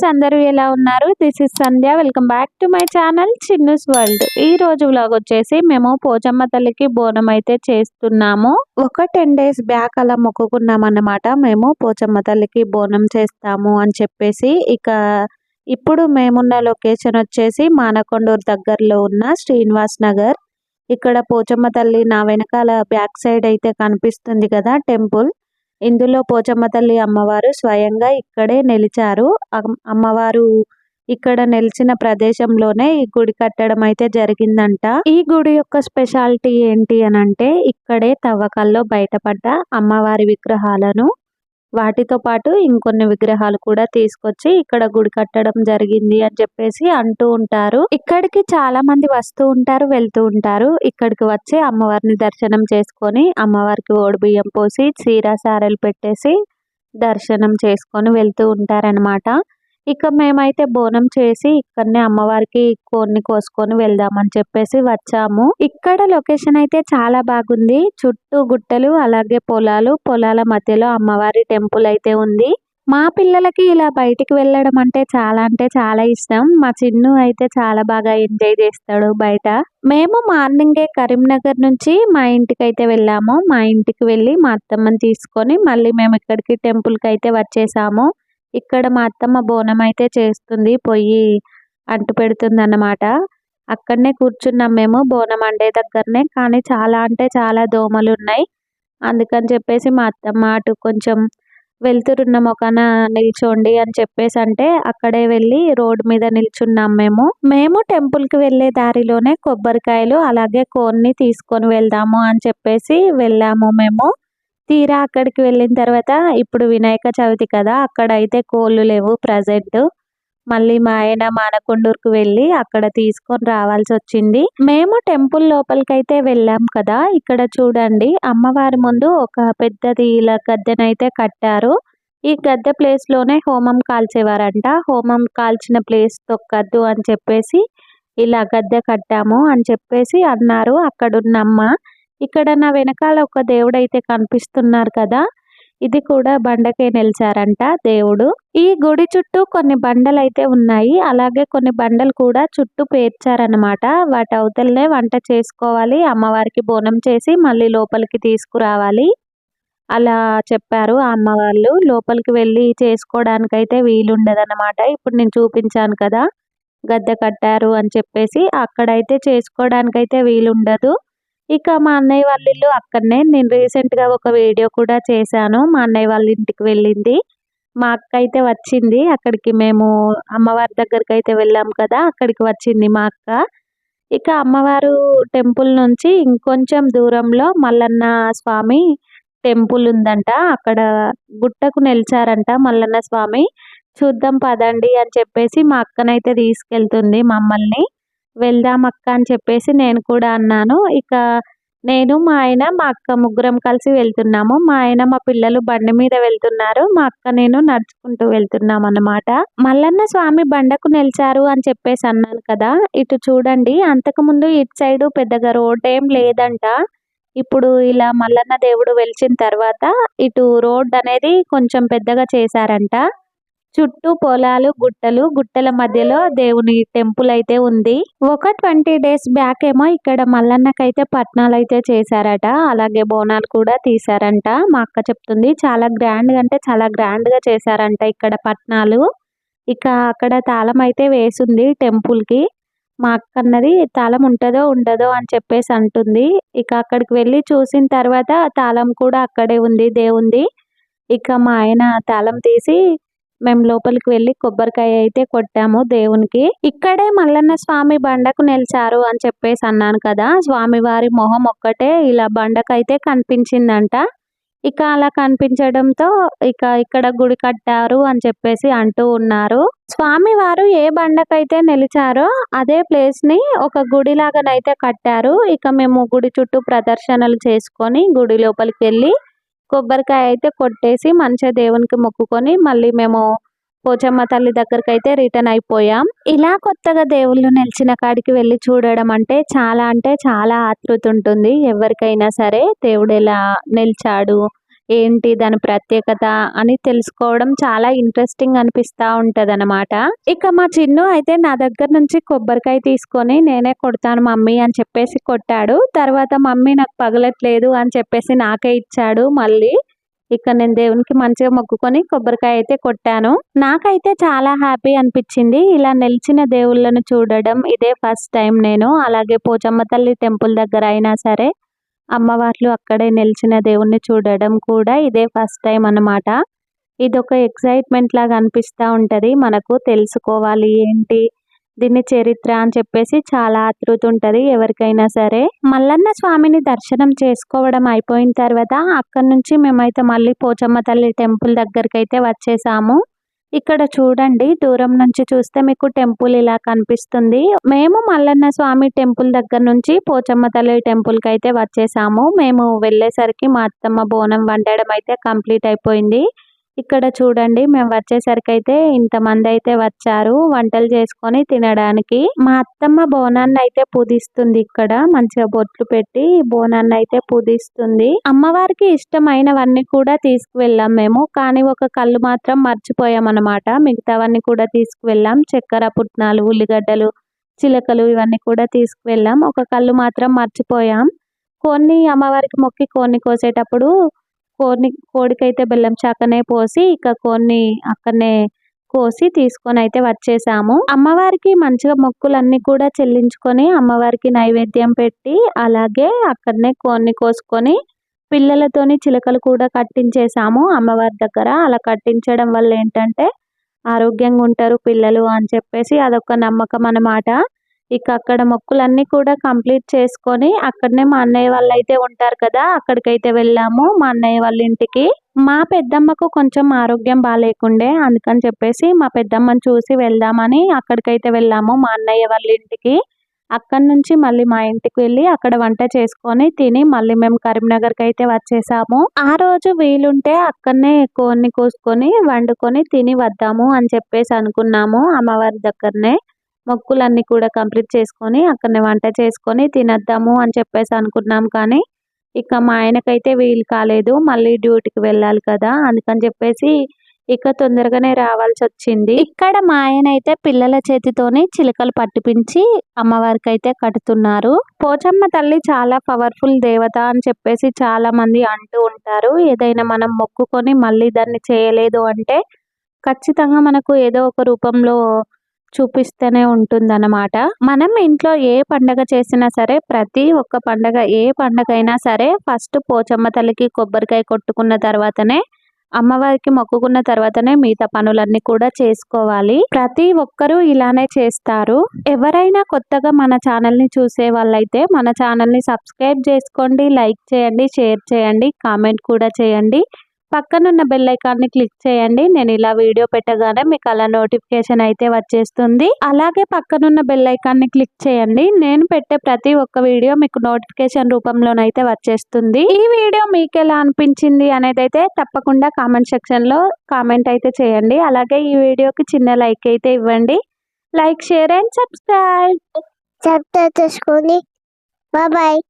Friends అందరూ ఎలా ఉన్నారు? This is Sandhya welcome back to my channel Chinnu's world ఈ రోజు వ్లాగ్ వచ్చేసి మేము పోచమ్మ తల్లికి బోనం అయితే చేస్తున్నాము. ఒక టెన్ డేస్ బ్యాక్ అలా మొక్కుకున్నాం అన్నమాట. మేము పోచమ్మ తల్లికి బోనం చేస్తాము అని చెప్పేసి ఇక ఇప్పుడు మేమున్న లొకేషన్ వచ్చేసి మానకొండూరు దగ్గరలో ఉన్న శ్రీనివాస్ నగర్. ఇక్కడ పోచమ్మ తల్లి నా వెనకాల బ్యాక్ సైడ్ అయితే కనిపిస్తుంది కదా టెంపుల్ ఇందులో పోచమ్మ తల్లి అమ్మవారు స్వయంగా ఇక్కడే నిలిచారు. అమ్- అమ్మవారు ఇక్కడ నిలిచిన ప్రదేశంలోనే ఈ గుడి కట్టడం అయితే జరిగిందంట. ఈ గుడి యొక్క స్పెషాలిటీ ఏంటి అని అంటే ఇక్కడే తవ్వకాల్లో బయటపడ్డ అమ్మవారి విగ్రహాలను వాటితో పాటు ఇంకొన్ని విగ్రహాలు కూడా తీసుకొచ్చి ఇక్కడ గుడి కట్టడం జరిగింది అని చెప్పేసి అంటూ ఉంటారు. ఇక్కడికి చాలా మంది వస్తూ ఉంటారు వెళ్తూ ఉంటారు. ఇక్కడికి వచ్చి అమ్మవారిని దర్శనం చేసుకొని అమ్మవారికి ఓడిబియ్యం పోసి చీర సారెలు పెట్టేసి దర్శనం చేసుకొని వెళ్తూ ఉంటారనమాట ఇక మేమైతే బోనం చేసి ఇక్కడనే అమ్మవారికి కొన్ని కోసుకొని వెళ్దామని చెప్పేసి వచ్చాము. ఇక్కడ లొకేషన్ అయితే చాలా బాగుంది. చుట్టూ గుట్టలు అలాగే పొలాలు పొలాల మధ్యలో అమ్మవారి టెంపుల్ అయితే ఉంది. మా పిల్లలకి ఇలా బయటికి వెళ్ళడం అంటే చాలా అంటే చాలా ఇష్టం. మా చిన్ను అయితే చాలా బాగా ఎంజాయ్ చేస్తాడు బయట. మేము మార్నింగే కరీంనగర్ నుంచి మా ఇంటికి అయితే వెళ్ళాము. మా ఇంటికి వెళ్ళి మా అత్తమ్మని తీసుకొని మళ్ళీ మేము ఇక్కడికి టెంపుల్కి అయితే వచ్చేసాము. ఇక్కడ మా అత్తమ్మ బోనం అయితే చేస్తుంది పొయ్యి అంటు పెడుతుంది అన్నమాట అక్కడనే కూర్చున్నాం మేము బోనం అండే దగ్గరనే కానీ చాలా అంటే చాలా దోమలు ఉన్నాయి అందుకని చెప్పేసి మా అత్తమ్మ అటు కొంచెం వెళ్తురున్న మొక్కన నిల్చోండి అని చెప్పేసి అంటే అక్కడే వెళ్ళి రోడ్ మీద నిల్చున్నాం మేము. మేము టెంపుల్కి వెళ్ళే దారిలోనే కొబ్బరికాయలు అలాగే కోన్ని తీసుకొని వెళ్దాము అని చెప్పేసి వెళ్ళాము మేము. తీరా అక్కడికి వెళ్ళిన తర్వాత ఇప్పుడు వినాయక చవితి కదా అక్కడ అయితే కోళ్ళు లేవు ప్రజెంట్ మళ్ళీ మా ఆయన మానకొండూరుకు వెళ్ళి అక్కడ తీసుకొని రావాల్సి వచ్చింది. మేము టెంపుల్ లోపలికైతే వెళ్ళాం కదా ఇక్కడ చూడండి. అమ్మవారి ముందు ఒక పెద్దది ఇలా గద్దెనైతే కట్టారు. ఈ గద్దె ప్లేస్లోనే హోమం కాల్చేవారంట. హోమం కాల్చిన ప్లేస్ తొక్కద్దు అని చెప్పేసి ఇలా గద్దె కట్టాము అని చెప్పేసి అన్నారు. అక్కడున్నమ్మ ఇక్కడ నా వెనకాల ఒక దేవుడు అయితే కనిపిస్తున్నారు కదా ఇది కూడా బండకే నిలిచారంట దేవుడు. ఈ గుడి చుట్టూ కొన్ని బండలు అయితే ఉన్నాయి అలాగే కొన్ని బండలు కూడా చుట్టూ పేర్చారనమాట వాటి అవతలనే వంట చేసుకోవాలి అమ్మవారికి బోనం చేసి మళ్ళీ లోపలికి తీసుకురావాలి. అలా చెప్పారు ఆ అమ్మ వాళ్ళు లోపలికి వెళ్ళి చేసుకోవడానికి అయితే వీలుండదన్నమాట. ఇప్పుడు నేను చూపించాను కదా గద్దె కట్టారు అని చెప్పేసి. అక్కడైతే చేసుకోవడానికైతే వీలుండదు. ఇక మా అన్నయ్య వాళ్ళ ఇల్లు అక్కడనే. నేను రీసెంట్గా ఒక వీడియో కూడా చేశాను. మా అన్నయ్య వాళ్ళ ఇంటికి వెళ్ళింది. మా అక్క అయితే వచ్చింది. అక్కడికి మేము అమ్మవారి దగ్గరికి అయితే వెళ్ళాం కదా. అక్కడికి వచ్చింది మా అక్క. ఇక అమ్మవారు టెంపుల్ నుంచి ఇంకొంచెం దూరంలో మల్లన్న స్వామి టెంపుల్ ఉందంట. అక్కడ గుట్టకు నిలిచారంట మల్లన్న స్వామి. చూద్దాం పదండి అని చెప్పేసి మా అక్కనైతే తీసుకెళ్తుంది మమ్మల్ని. వెళ్దాం అక్క అని చెప్పేసి నేను కూడా అన్నాను. ఇక నేను మా ఆయన మా అక్క ముగ్గురం కలిసి వెళ్తున్నాము. మా ఆయన మా పిల్లలు బండి మీద వెళ్తున్నారు. మా అక్క నేను నడుచుకుంటూ వెళ్తున్నాం అన్నమాట. మల్లన్న స్వామి బండకు నిలిచారు అని చెప్పేసి అన్నాను కదా. ఇటు చూడండి. అంతకుముందు ఇటు సైడ్ పెద్దగా రోడ్ ఏం లేదంట. ఇప్పుడు ఇలా మల్లన్న దేవుడు వెలిచిన తర్వాత ఇటు రోడ్ అనేది కొంచెం పెద్దగా చేశారంట. చుట్టూ పొలాలు గుట్టలు గుట్టల మధ్యలో దేవుని టెంపుల్ అయితే ఉంది. ఒక ట్వంటీ డేస్ బ్యాక్ ఏమో ఇక్కడ మల్లన్నకైతే పట్నాలు అయితే చేశారట. అలాగే బోనాలు కూడా తీశారంట. మా అక్క చెప్తుంది చాలా గ్రాండ్ అంటే చాలా గ్రాండ్గా చేశారంట ఇక్కడ పట్నాలు. ఇక అక్కడ తాళం అయితే వేసింది టెంపుల్కి మా అక్క అన్నది తాళం ఉంటుందో ఉండదో అని చెప్పేసి అంటుంది. ఇక అక్కడికి వెళ్ళి చూసిన తర్వాత తాళం కూడా అక్కడే ఉంది దేవుంది. ఇక మా ఆయన తాళం తీసి మేము లోపలికి వెళ్ళి కొబ్బరికాయ అయితే కొట్టాము దేవునికి. ఇక్కడే మల్లన్న స్వామి బండకు నిలిచారు అని చెప్పేసి అన్నాను కదా. స్వామివారి మొహం ఒక్కటే ఇలా బండకైతే కనిపించిందంట. ఇక అలా కనిపించడంతో ఇక ఇక్కడ గుడి కట్టారు అని చెప్పేసి అంటూ ఉన్నారు. స్వామి వారు ఏ బండకైతే నిలిచారో అదే ప్లేస్ని ఒక గుడి లాగానైతే కట్టారు. ఇక మేము గుడి చుట్టూ ప్రదర్శనలు చేసుకొని గుడి లోపలికి వెళ్ళి కొబ్బరికాయ అయితే కొట్టేసి మంచిగా దేవునికి మొక్కుకొని మళ్ళీ మేము పోచమ్మ తల్లి దగ్గరికి అయితే రిటర్న్ అయిపోయాం. ఇలా కొత్తగా దేవుళ్ళు నిలిచిన కాడికి వెళ్ళి చూడడం అంటే చాలా అంటే చాలా ఆతృత ఉంటుంది. ఎవరికైనా సరే దేవుడు ఎలా నిలిచాడు ఏంటి దాని ప్రత్యేకత అని తెలుసుకోవడం చాలా ఇంట్రెస్టింగ్ అనిపిస్తూ ఉంటుంది అనమాట ఇక మా చిన్ను అయితే నా దగ్గర నుంచి కొబ్బరికాయ తీసుకొని నేనే కొడతాను మమ్మీ అని చెప్పేసి కొట్టాడు. తర్వాత మమ్మీ నాకు పగలట్లేదు అని చెప్పేసి నాకే ఇచ్చాడు మళ్ళీ. ఇక నేను దేవునికి మంచిగా మొక్కుకొని కొబ్బరికాయ అయితే కొట్టాను. నాకైతే చాలా హ్యాపీ అనిపించింది. ఇలా నిలిచిన దేవుళ్ళను చూడడం ఇదే ఫస్ట్ టైం నేను. అలాగే పోచమ్మ తల్లి టెంపుల్ దగ్గర అయినా సరే అమ్మవార్లు అక్కడే నిలిచిన దేవుణ్ణి చూడడం కూడా ఇదే ఫస్ట్ టైం అన్నమాట. ఇదొక ఎక్సైట్మెంట్ లాగా అనిపిస్తూ ఉంటుంది. మనకు తెలుసుకోవాలి ఏంటి దీన్ని చరిత్ర అని చెప్పేసి చాలా ఆతృత ఉంటుంది ఎవరికైనా సరే. మల్లన్న స్వామిని దర్శనం చేసుకోవడం అయిపోయిన తర్వాత అక్కడ నుంచి మేమైతే మళ్ళీ పోచమ్మ తల్లి టెంపుల్ దగ్గరికి అయితే వచ్చేసాము. ఇక్కడ చూడండి దూరం నుంచి చూస్తే మీకు టెంపుల్ ఇలా కనిపిస్తుంది. మేము మల్లన్న స్వామి టెంపుల్ దగ్గర నుంచి పోచమ్మ తల్లి టెంపుల్కి అయితే వచ్చేసాము. మేము వెళ్ళేసరికి మా అత్తమ్మ బోనం వండడం అయితే కంప్లీట్ అయిపోయింది. ఇక్కడ చూడండి మేము వచ్చేసరికి అయితే ఇంతమంది అయితే వచ్చారు వంటలు చేసుకొని తినడానికి. మా అత్తమ్మ బోనాన్ని అయితే పూజిస్తుంది ఇక్కడ మంచిగా బొట్లు పెట్టి బోనాన్ని అయితే పూజిస్తుంది అమ్మవారికి ఇష్టమైనవన్నీ కూడా తీసుకువెళ్ళాం మేము కానీ ఒక కళ్ళు మాత్రం మర్చిపోయాం అనమాట మిగతావన్నీ కూడా తీసుకువెళ్ళాం చక్కెర పుట్నాలు ఉల్లిగడ్డలు చిలకలు ఇవన్నీ కూడా తీసుకువెళ్ళాం. ఒక కళ్ళు మాత్రం మర్చిపోయాం. కొన్ని అమ్మవారికి మొక్కి కొన్ని కోసేటప్పుడు కోడిని కోడికైతే బెల్లం చాకనే పోసి ఇక కోడిని అక్కడనే కోసి తీసుకొని అయితే వచ్చేసాము. అమ్మవారికి మంచిగా మొక్కులన్నీ కూడా చెల్లించుకొని అమ్మవారికి నైవేద్యం పెట్టి అలాగే అక్కడనే కోడిని కోసుకొని పిల్లలతోని చిలకలు కూడా కట్టించేసాము అమ్మవారి దగ్గర. అలా కట్టించడం వల్ల ఏంటంటే ఆరోగ్యంగా ఉంటారు పిల్లలు అని చెప్పేసి అదొక నమ్మకం అన్నమాట. ఇక అక్కడ మొక్కులన్నీ కూడా కంప్లీట్ చేసుకొని అక్కడనే మా అన్నయ్య వాళ్ళు అయితే ఉంటారు కదా అక్కడికైతే వెళ్ళాము మా అన్నయ్య వాళ్ళ ఇంటికి. మా పెద్దమ్మకు కొంచెం ఆరోగ్యం బాగాలేకుండే అందుకని చెప్పేసి మా పెద్దమ్మని చూసి వెళ్దామని అక్కడికైతే వెళ్ళాము మా అన్నయ్య వాళ్ళ ఇంటికి. అక్కడి నుంచి మళ్ళీ మా ఇంటికి వెళ్ళి అక్కడ వంట చేసుకొని తిని మళ్ళీ మేము కరీంనగర్కి అయితే వచ్చేసాము. ఆ రోజు వీలుంటే అక్కడనే కోన్ని కోసుకొని వండుకొని తిని వద్దాము అని చెప్పేసి అనుకున్నాము అమ్మవారి దగ్గరనే. మొక్కులన్నీ కూడా కంప్లీట్ చేసుకొని అక్కడనే వంట చేసుకొని తినేద్దాము అని చెప్పేసి అనుకున్నాం కానీ ఇక మా ఆయనకైతే వీలు కాలేదు. మళ్ళీ డ్యూటీకి వెళ్ళాలి కదా అందుకని చెప్పేసి ఇక తొందరగానే రావాల్సి వచ్చింది. ఇక్కడ మా ఆయన అయితే పిల్లల చేతితోని చిలుకలు పట్టిపించి అమ్మవారికి అయితే కడుతున్నారు. పోచమ్మ తల్లి చాలా పవర్ఫుల్ దేవత అని చెప్పేసి చాలా మంది అంటూ ఉంటారు. ఏదైనా మనం మొక్కుకొని మళ్ళీ దాన్ని చేయలేదు అంటే ఖచ్చితంగా మనకు ఏదో ఒక రూపంలో చూపిస్తూనే ఉంటుందన్నమాట. మనం ఇంట్లో ఏ పండగ చేసినా సరే ప్రతి ఒక్క పండగ ఏ పండగ అయినా సరే ఫస్ట్ పోచమ్మ తల్లికి కొబ్బరికాయ కొట్టుకున్న తర్వాతనే అమ్మవారికి మొక్కుకున్న తర్వాతనే మిగతా పనులన్నీ కూడా చేసుకోవాలి. ప్రతి ఒక్కరూ ఇలానే చేస్తారు. ఎవరైనా కొత్తగా మన ఛానల్ని చూసే వాళ్ళైతే మన ఛానల్ని సబ్స్క్రైబ్ చేసుకోండి లైక్ చేయండి షేర్ చేయండి కామెంట్ కూడా చేయండి. పక్కనున్న బెల్ క్లిక్ చేయండి. నేను ఇలా వీడియో పెట్టగానే మీకు అలా నోటిఫికేషన్ అయితే వచ్చేస్తుంది. అలాగే పక్కనున్న బెల్ క్లిక్ చేయండి. నేను పెట్టే ప్రతి ఒక్క వీడియో మీకు నోటిఫికేషన్ రూపంలోనైతే వచ్చేస్తుంది. ఈ వీడియో మీకు ఎలా అనిపించింది అనేది అయితే తప్పకుండా కామెంట్ సెక్షన్లో కామెంట్ అయితే చేయండి. అలాగే ఈ వీడియోకి చిన్న లైక్ అయితే ఇవ్వండి. Like share and subscribe subscribe చేసుకొని. బాయ్